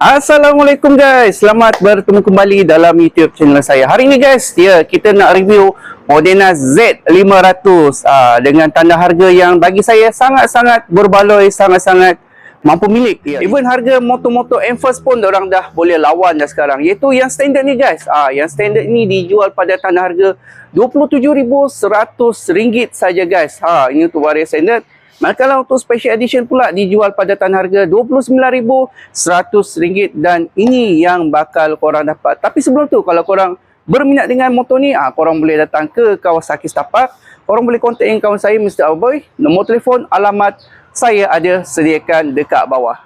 Assalamualaikum guys, selamat bertemu kembali dalam YouTube channel saya. Hari ini guys, ya kita nak review Modena Z500 uh, dengan tanda harga yang bagi saya sangat-sangat berbaloi, sangat-sangat mampu milik. Ya. Even harga motor-motor Enforce pun orang dah boleh lawan dah sekarang. Iaitu yang standard ni guys. Ah, yang standard ni dijual pada tanda harga RM27,100 saja guys. Ha, ini untuk waria standard. Manakala untuk special edition pula dijual pada tanah harga RM29,100 dan ini yang bakal korang dapat. Tapi sebelum tu kalau korang berminat dengan motor ni, ah korang boleh datang ke Kawasaki Stapak. Korang boleh contact dengan kawan saya Mr. Aboy. Nombor telefon, alamat saya ada sediakan dekat bawah.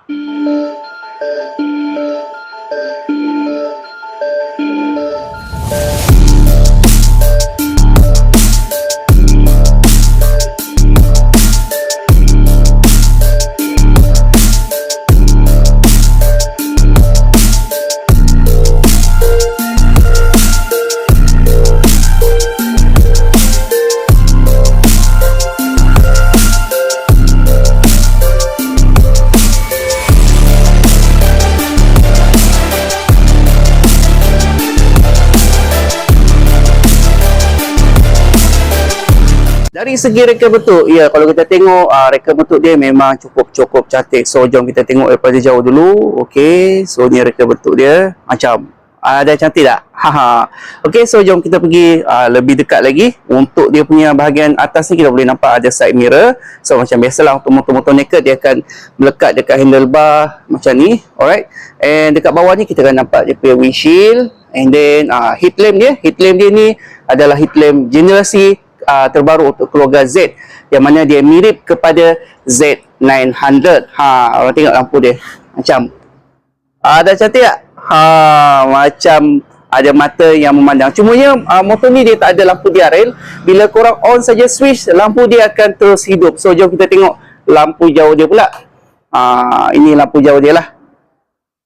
Segi reka bentuk, ya kalau kita tengok uh, reka bentuk dia memang cukup-cukup cantik. So jom kita tengok daripada jauh dulu. Okey, so ni reka bentuk dia macam ada uh, cantik tak? Haha. Okey, so jom kita pergi uh, lebih dekat lagi. Untuk dia punya bahagian atas ni kita boleh nampak ada side mirror. So macam biasalah untuk motor-motor naked dia akan melekat dekat handlebar macam ni. Alright. And dekat bawah ni kita akan nampak dia punya windshield. And then uh, headlamp dia, headlamp dia ni adalah headlamp generasi uh, terbaru untuk keluarga Z. Yang mana dia mirip kepada Z900 ha orang tengok lampu dia. Macam ada uh, cantik tak? Ha macam ada mata yang memandang. Cumanya uh, motor ni dia tak ada lampu DRL bila korang on saja switch lampu dia akan terus hidup. So jom kita tengok lampu jauh dia pula. Uh, ini lampu jauh dia lah.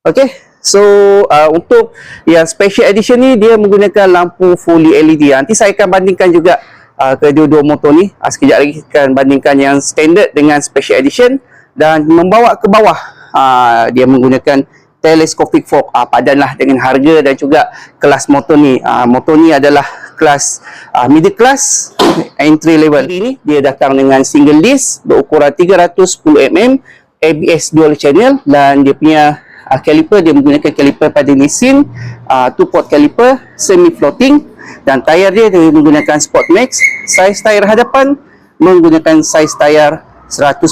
Okey So uh, untuk yang special edition ni dia menggunakan lampu fully LED. Nanti saya akan bandingkan juga uh, kedua-dua motor ni. Uh, sekejap lagi akan bandingkan yang standard dengan special edition dan membawa ke bawah uh, dia menggunakan telescopic fork uh, padanlah dengan harga dan juga kelas motor ni. Uh, motor ni adalah kelas uh, middle class entry level. Ini dia datang dengan single disc berukuran 310 mm ABS dual channel dan dia punya uh, caliper dia menggunakan caliper pada Nissin uh, two port caliper semi floating dan tayar dia dia menggunakan Sport Max saiz tayar hadapan menggunakan saiz tayar 110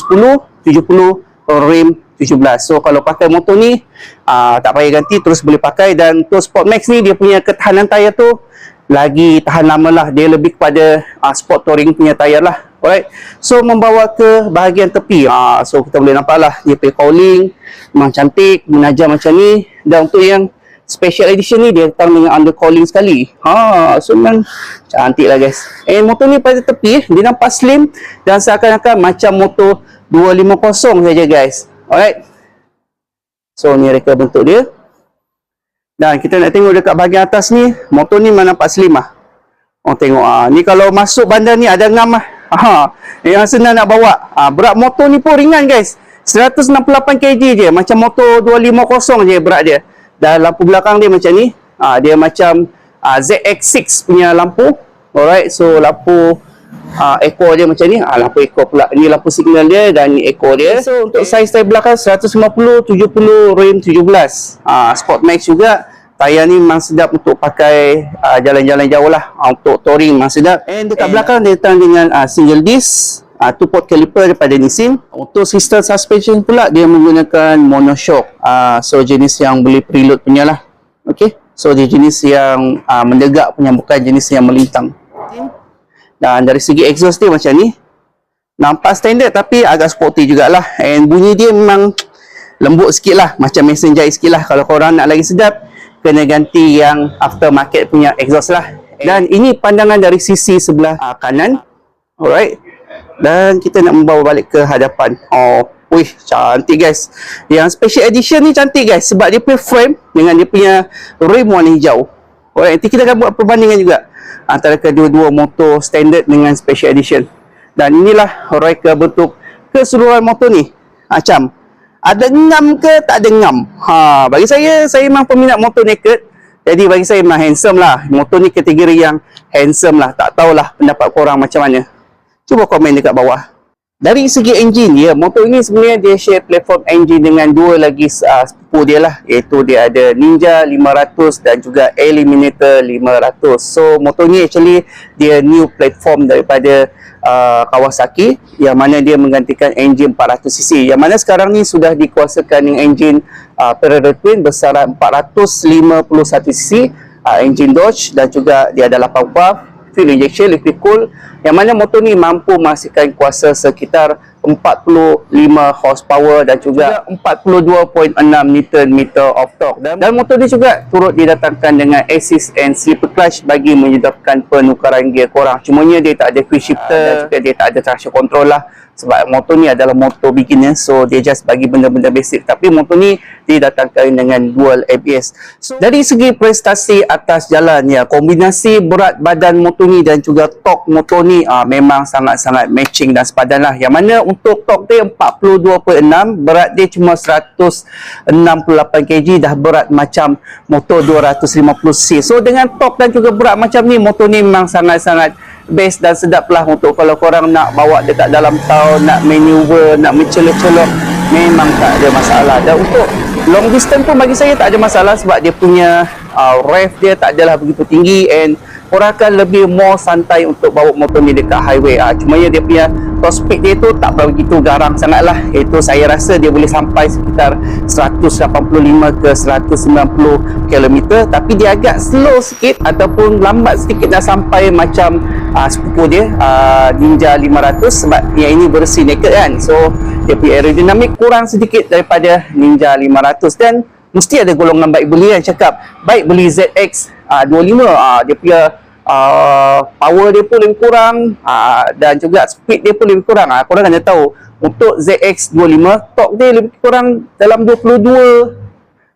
70 rim 17 so kalau pakai motor ni uh, tak payah ganti terus boleh pakai. Dan untuk Sport Max ni dia punya ketahanan tayar tu lagi tahan lama lah. Dia lebih kepada uh, sport touring punya tayar lah. Alright. So membawa ke bahagian tepi. Uh, so kita boleh nampak lah. Dia punya cowling memang cantik menajam macam ni. Dan untuk yang special edition ni dia datang dengan undercalling sekali ha so memang cantik lah guys and motor ni pada tepi dia nampak slim dan seakan-akan macam motor 250 saja guys alright so ni reka bentuk dia dan kita nak tengok dekat bahagian atas ni, motor ni memang nampak slim lah. Orang tengok ah ni kalau masuk bandar ni ada ngam lah. Ha, yang senang nak bawa. Ah berat motor ni pun ringan guys. 168 kg je, macam motor 250 je berat dia. Dan lampu belakang dia macam ni. Ah dia macam ah, ZX6 punya lampu. Alright, so lampu uh, ekor dia macam ni. Uh, lampu ekor pula. Ni lampu signal dia dan ni ekor dia. So untuk saiz tayar belakang 150 70 rim 17 uh, Sport Max juga. Tayar ni memang sedap untuk pakai uh, jalan-jalan jauh lah. Uh, untuk touring memang sedap. And dekat and belakang dia datang dengan uh, single disc uh, two port caliper daripada Nissin untuk system suspension pula dia menggunakan monoshock. Uh, so jenis yang boleh preload punya lah. Ok so dia jenis yang uh, mendegak punya bukan jenis yang melintang. Dan dari segi exhaust dia macam ni. Nampak standard tapi agak sporty jugalah. And bunyi dia memang lembut sikit lah. Macam mesin jahit sikit lah. Kalau korang nak lagi sedap kena ganti yang aftermarket punya exhaust lah. Dan ini pandangan dari sisi sebelah uh, kanan. Alright dan kita nak membawa balik ke hadapan. Oh wih cantik guys. Yang special edition ni cantik guys sebab dia punya frame dengan dia punya rim warna hijau. Alright nanti kita akan buat perbandingan juga antara kedua-dua motor standard dengan special edition. Dan inilah reka bentuk keseluruhan motor ni. Macam ada ngam ke tak ada ngam? Ha bagi saya saya memang peminat motor naked. Jadi bagi saya memang handsome lah. Motor ni kategori yang handsome lah. Tak tahulah pendapat korang macam mana cuba komen dekat bawah. Dari segi enjin ya motor ini sebenarnya dia share platform enjin dengan dua lagi uh, sepupu dia lah. Iaitu dia ada Ninja 500 dan juga Eliminator 500 so motor ni actually dia new platform daripada uh, Kawasaki yang mana dia menggantikan enjin 400cc yang mana sekarang ni sudah dikuasakan dengan enjin uh, Predator Twin besaran 451cc uh, enjin Dodge dan juga dia ada 8 valve fuel injection liquid cool yang mana motor ni mampu menghasilkan kuasa sekitar 45 horsepower dan juga 42.6 Newton meter of torque. Dan, dan motor ni juga turut didatangkan dengan assist and slipper clutch bagi menyebabkan penukaran gear korang. Cumanya dia tak ada quick shifter dan juga dia tak ada traction control lah. Sebab motor ni adalah motor beginner so dia just bagi benda-benda basic. Tapi motor ni didatangkan dengan dual ABS so dari segi prestasi atas jalan ya kombinasi berat badan motor ni dan juga torque motor ni aa, memang sangat-sangat matching dan sepadan lah. Yang mana untuk torque dia 42.6 berat dia cuma 168 kg dah berat macam motor 250cc so dengan torque dan juga berat macam ni. Motor ni memang sangat-sangat best dan sedap lah untuk kalau korang nak bawa dekat dalam town, nak maneuver, nak mencelok-celok memang tak ada masalah. Dan untuk long distance pun bagi saya tak ada masalah sebab dia punya uh, rev dia tak adalah begitu tinggi and korang akan lebih more santai untuk bawa motor ni dekat highway. Uh, cuma ya dia punya speed dia tu tak begitu garang sangat lah iaitu saya rasa dia boleh sampai sekitar 185 ke 190 km tapi dia agak slow sikit ataupun lambat sedikit dah sampai macam uh, sepupu dia uh, Ninja 500 sebab yang ini bersih naked kan. So dia punya aerodinamik kurang sedikit daripada Ninja 500 dan mesti ada golongan baik beli yang cakap. Baik beli ZX uh, 25 uh, dia punya uh, power dia pun lebih kurang. Uh, dan juga speed dia pun lebih kurang. Uh, korang kena tahu untuk ZX25 torque dia lebih kurang dalam 22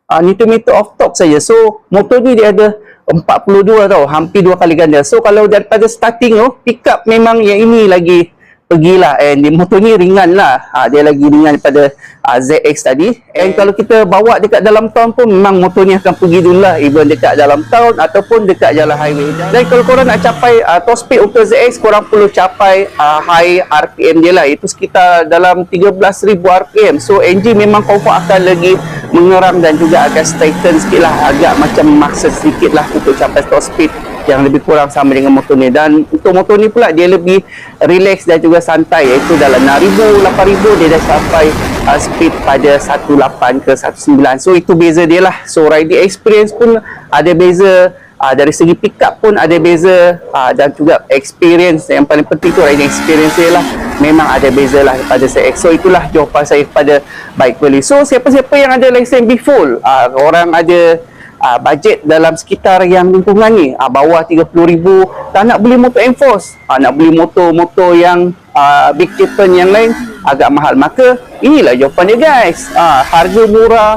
uh, meter of torque saja. So motor ni dia ada 42 tau hampir dua kali ganda. So kalau daripada starting tu pick up memang yang ini lagi pergilah and dia motor ni ringan lah. Ha, dia lagi ringan daripada uh, ZX tadi. And kalau kita bawa dekat dalam town pun memang motor ni akan pergi dulu lah. Even dekat dalam town ataupun dekat jalan highway. Dan kalau korang nak capai uh, top speed untuk ZX korang perlu capai uh, high RPM dia lah. Itu sekitar dalam 13,000 RPM so engine memang comfort akan lagi mengeram dan juga agak straighten sikit lah. Agak macam maksa sedikit lah untuk capai top speed yang lebih kurang sama dengan motor ni. Dan untuk motor ni pula dia lebih relax dan juga santai. Iaitu dalam 6000 8000 dia dah sampai uh, speed pada 18 ke 19 so itu beza dia lah. So riding experience pun ada beza. Uh, dari segi pick up pun ada beza. Uh, dan juga experience. Yang paling penting tu riding experience dia lah. Memang ada beza lah daripada CX so itulah jawapan saya kepada bike beli so siapa-siapa yang ada lesen B-Full uh, orang ada uh, bajet dalam sekitar yang lingkungan ni uh, bawah 30,000 tak nak beli motor Enforce. Uh, nak beli motor-motor yang uh, Big Titan yang lain agak mahal. Maka inilah jawapan dia guys. Uh, harga murah.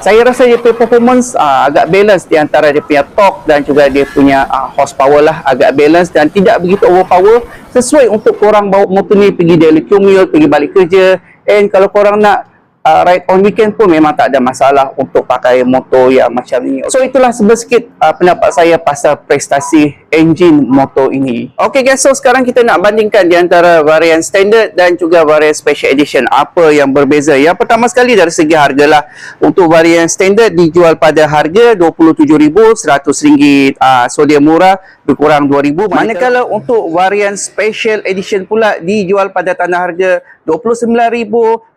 Saya rasa dia punya performance uh, agak balance di antara dia punya torque dan juga dia punya uh, horsepower lah. Agak balance dan tidak begitu overpower. Sesuai untuk korang bawa motor ni pergi daily commute pergi balik kerja. And kalau korang nak uh, ride on weekend pun memang tak ada masalah untuk pakai motor yang macam ni. So itulah sedikit uh, pendapat saya pasal prestasi engine motor ini. Okay guys, so sekarang kita nak bandingkan di antara varian standard dan juga varian special edition. Apa yang berbeza? Yang pertama sekali dari segi harga lah. Untuk varian standard dijual pada harga RM27,100. Uh, so dia murah, berkurang RM2,000. Manakala untuk varian special edition pula dijual pada tanah harga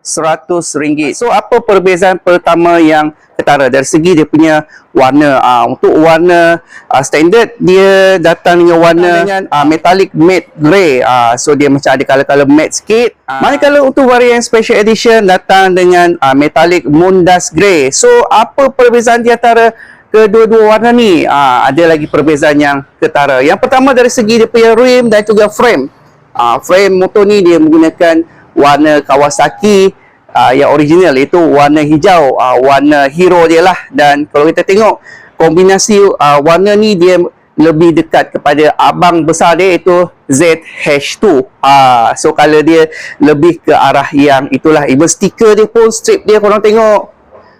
RM29,100. So apa perbezaan pertama yang ketara? Dari segi dia punya warna uh, untuk warna uh, standard dia datang dengan warna dengan uh, metallic matte grey. Uh, so dia macam ada color-color matte sikit. Uh. manakala untuk varian special edition datang dengan uh, metallic moon dust grey. So apa perbezaan di antara kedua-dua warna ni? Uh, ada lagi perbezaan yang ketara. Yang pertama dari segi dia punya rim dan juga frame. Uh, frame motor ni dia menggunakan warna Kawasaki uh, yang original iaitu warna hijau. Uh, warna hero dia lah. Dan kalau kita tengok kombinasi uh, warna ni dia lebih dekat kepada abang besar dia iaitu ZH2 ah so color dia lebih ke arah yang itulah. Even stiker dia pun strip dia korang tengok.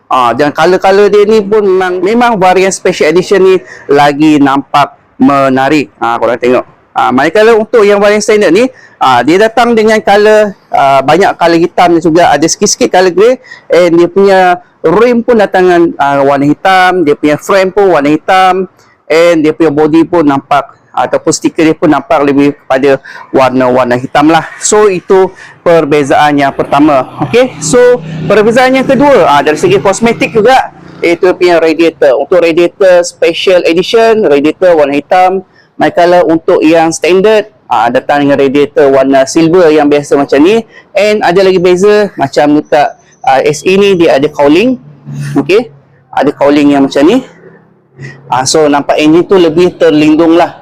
Ah dan color-color dia ni pun memang memang varian special edition ni lagi nampak menarik. Ah korang tengok ah manakala untuk yang varian standard ni ah dia datang dengan color ah, banyak color hitam juga. Ada sikit-sikit color grey and dia punya rim pun datang dengan ah, warna hitam. Dia punya frame pun warna hitam and dia punya body pun nampak ataupun stiker dia pun nampak lebih kepada warna-warna hitam lah. So itu perbezaan yang pertama. Okay so perbezaan yang kedua ah, dari segi kosmetik juga iaitu punya radiator. Untuk radiator special edition radiator warna hitam manakala untuk yang standard ah, datang dengan radiator warna silver yang biasa macam ni. And ada lagi beza macam letak ah, SE ni dia ada cowling. Okay ada cowling yang macam ni. Ah, so nampak engine tu lebih terlindung lah.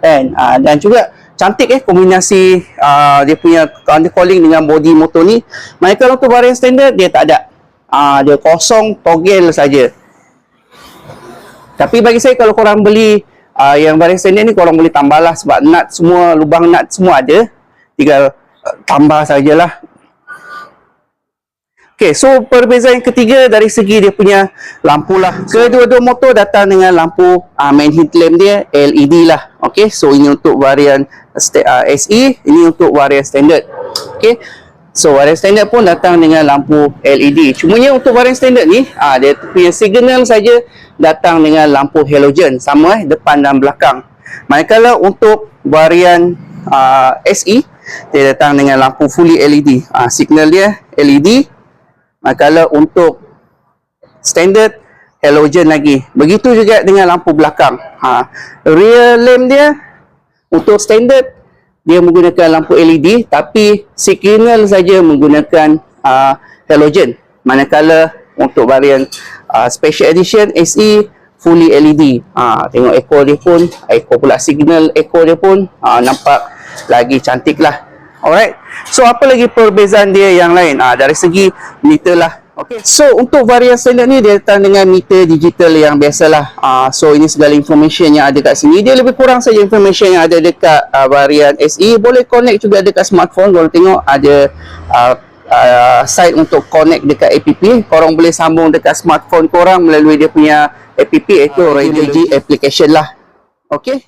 Kan ah, dan juga cantik eh kombinasi ah, dia punya undercooling dengan body motor ni. Manakala untuk varian standard dia tak ada. Ah, dia kosong toggle saja. Tapi bagi saya kalau korang beli ah, yang varian standard ni korang boleh tambah lah sebab nut semua lubang nut semua ada tinggal ah, tambah sajalah Okay, so perbezaan yang ketiga dari segi dia punya lampu lah. Kedua-dua motor datang dengan lampu uh, main headlamp dia LED lah. Okay, so ini untuk varian uh, SE, ini untuk varian standard. Okay, so varian standard pun datang dengan lampu LED. Cumanya untuk varian standard ni, uh, dia punya signal saja datang dengan lampu halogen. Sama eh, depan dan belakang. Manakala untuk varian uh, SE, dia datang dengan lampu fully LED. Uh, signal dia LED kalau untuk standard halogen lagi. Begitu juga dengan lampu belakang. Ha, rear lamp dia untuk standard dia menggunakan lampu LED tapi signal saja menggunakan uh, halogen. Manakala untuk varian uh, special edition SE fully LED. Ha, tengok echo dia pun, echo pula signal echo dia pun ha, nampak lagi cantik lah. Alright. So apa lagi perbezaan dia yang lain? Ah dari segi meter lah. Okay. So untuk varian standard ni dia datang dengan meter digital yang biasalah. Ah so ini segala information yang ada kat sini. Dia lebih kurang saja information yang ada dekat uh, varian SE. Boleh connect juga dekat smartphone. Kalau tengok ada uh, uh, site untuk connect dekat APP. Korang boleh sambung dekat smartphone korang melalui dia punya APP iaitu uh, Radiology application lah. Okay.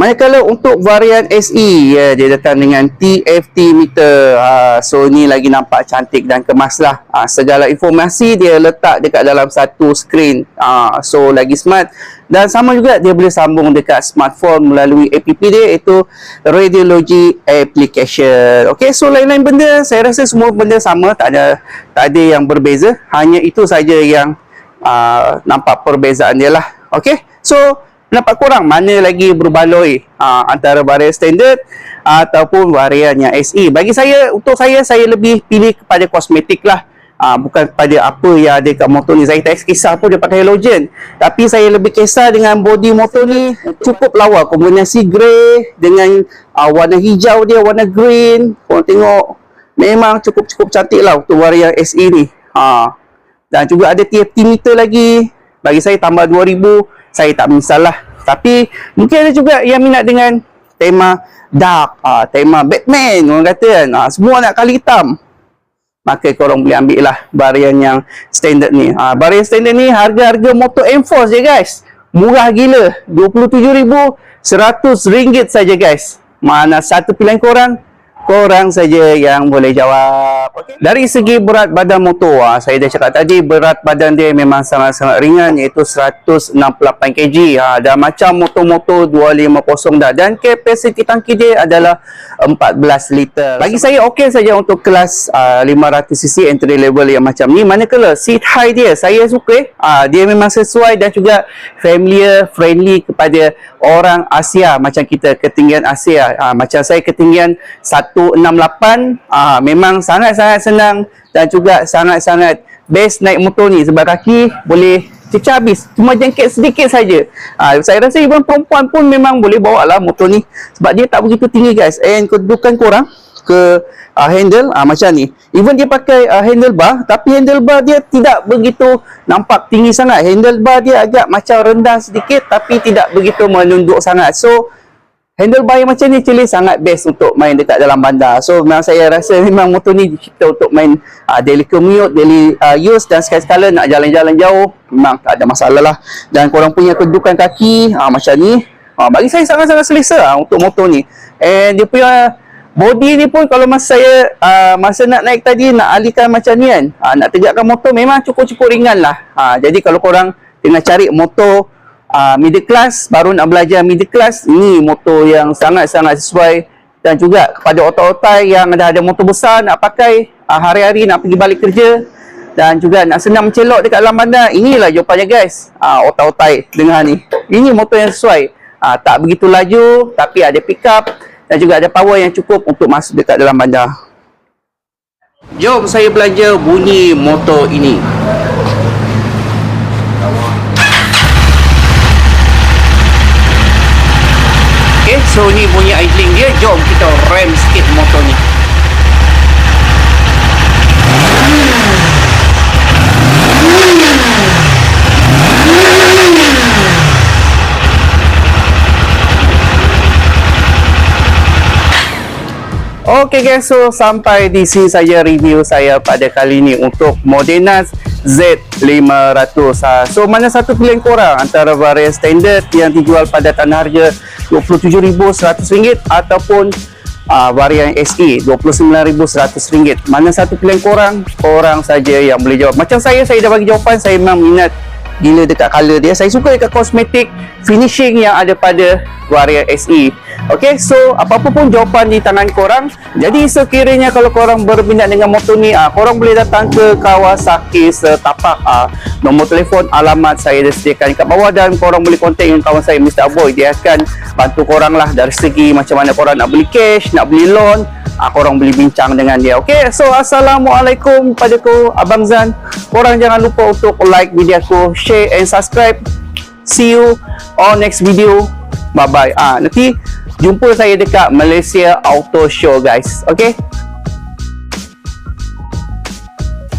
Manakala untuk varian SE ya, dia datang dengan TFT meter. Ha, so ni lagi nampak cantik dan kemas lah ha, segala informasi dia letak dekat dalam satu screen ha, so lagi smart. Dan sama juga dia boleh sambung dekat smartphone melalui app dia iaitu radiology application. Ok so lain-lain benda saya rasa semua benda sama. Tak ada tak ada yang berbeza. Hanya itu saja yang uh, nampak perbezaan dia lah. Ok so pendapat korang mana lagi berbaloi uh, antara varian standard ataupun varian yang SE bagi saya untuk saya saya lebih pilih kepada kosmetik lah. Uh, bukan kepada apa yang ada kat motor ni. Saya tak kisah pun dia pakai halogen. Tapi saya lebih kisah dengan body motor ni cukup lawa. Kombinasi grey dengan uh, warna hijau dia warna green. Korang tengok memang cukup-cukup cantik lah untuk varian SE ni. Uh, dan juga ada TFT meter lagi. Bagi saya tambah 2000 saya tak menyesalah tapi mungkin ada juga yang minat dengan tema dark uh, tema Batman orang kata kan. Uh, semua nak kali hitam. Maka korang boleh ambil lah varian yang standard ni. Uh, varian standard ni harga-harga motor M-Force je guys. Murah gila. RM27,100 saja guys. Mana satu pilihan korang korang saja yang boleh jawab. Okay. Dari segi berat badan motor, ha, saya dah cakap tadi berat badan dia memang sangat-sangat ringan iaitu 168 kg. Ha, dan macam motor-motor 250 dah. Dan kapasiti tangki dia adalah 14 liter. Bagi saya okey saja untuk kelas uh, 500cc entry level yang macam ni. Manakala seat high dia saya suka. Uh, dia memang sesuai dan juga familiar, friendly kepada orang Asia macam kita ketinggian Asia. Uh, macam saya ketinggian 168 ah memang sangat-sangat senang dan juga sangat-sangat best naik motor ni. Sebab kaki boleh cecah habis cuma jengket sedikit saja. Ah saya rasa even perempuan pun memang boleh bawa lah motor ni. Sebab dia tak begitu tinggi guys. And kedudukan korang ke uh, handle uh, macam ni. Even dia pakai uh, handlebar tapi handlebar dia tidak begitu nampak tinggi sangat. Handlebar dia agak macam rendah sedikit tapi tidak begitu menunduk sangat. So handlebar yang macam ni actually sangat best untuk main dekat dalam bandar so memang saya rasa memang motor ni dicipta untuk main uh, daily commute daily uh, use dan sekali-sekala nak jalan-jalan jauh memang tak ada masalah lah dan korang punya kedudukan kaki uh, macam ni Ha, bagi saya sangat-sangat selesa ha, untuk motor ni. And dia punya body ni pun kalau masa saya uh, masa nak naik tadi nak alihkan macam ni kan. Ha, nak tegakkan motor memang cukup-cukup ringan lah. Ha, jadi kalau korang tengah cari motor uh, middle class baru nak belajar middle class ini motor yang sangat-sangat sesuai dan juga kepada otak-otak yang dah ada motor besar nak pakai uh, hari-hari nak pergi balik kerja dan juga nak senang mencelok dekat dalam bandar inilah jawapannya guys uh, otak-otak dengar ni ini motor yang sesuai uh, tak begitu laju tapi ada pick up dan juga ada power yang cukup untuk masuk dekat dalam bandar. Jom saya belanja bunyi motor ini. So ni bunyi idling dia. Jom kita rem sikit motor ni. Okay guys, so sampai di sini saja review saya pada kali ini untuk Modenas Z500. Ha, so mana satu pilihan korang antara varian standard yang dijual pada tanah harga RM27,100 ataupun uh, varian SE RM29,100. Mana satu pilihan korang? Korang saja yang boleh jawab. Macam saya, saya dah bagi jawapan. Saya memang minat gila dekat color dia. Saya suka dekat kosmetik finishing yang ada pada varian SE. Okay, so apa-apa pun jawapan di tangan korang. Jadi sekiranya kalau korang berminat dengan motor ni, ah, korang boleh datang ke Kawasaki setapak. Ah, nombor telefon, alamat saya dah sediakan kat bawah dan korang boleh kontak dengan kawan saya Mr. Aboy. Dia akan bantu korang lah dari segi macam mana korang nak beli cash, nak beli loan. Ah, korang boleh bincang dengan dia. Okay, so Assalamualaikum pada ku Abang Zan. Korang jangan lupa untuk like video aku, share and subscribe. See you on next video. Bye bye. Ah, nanti jumpa saya dekat Malaysia Auto Show guys. Okay?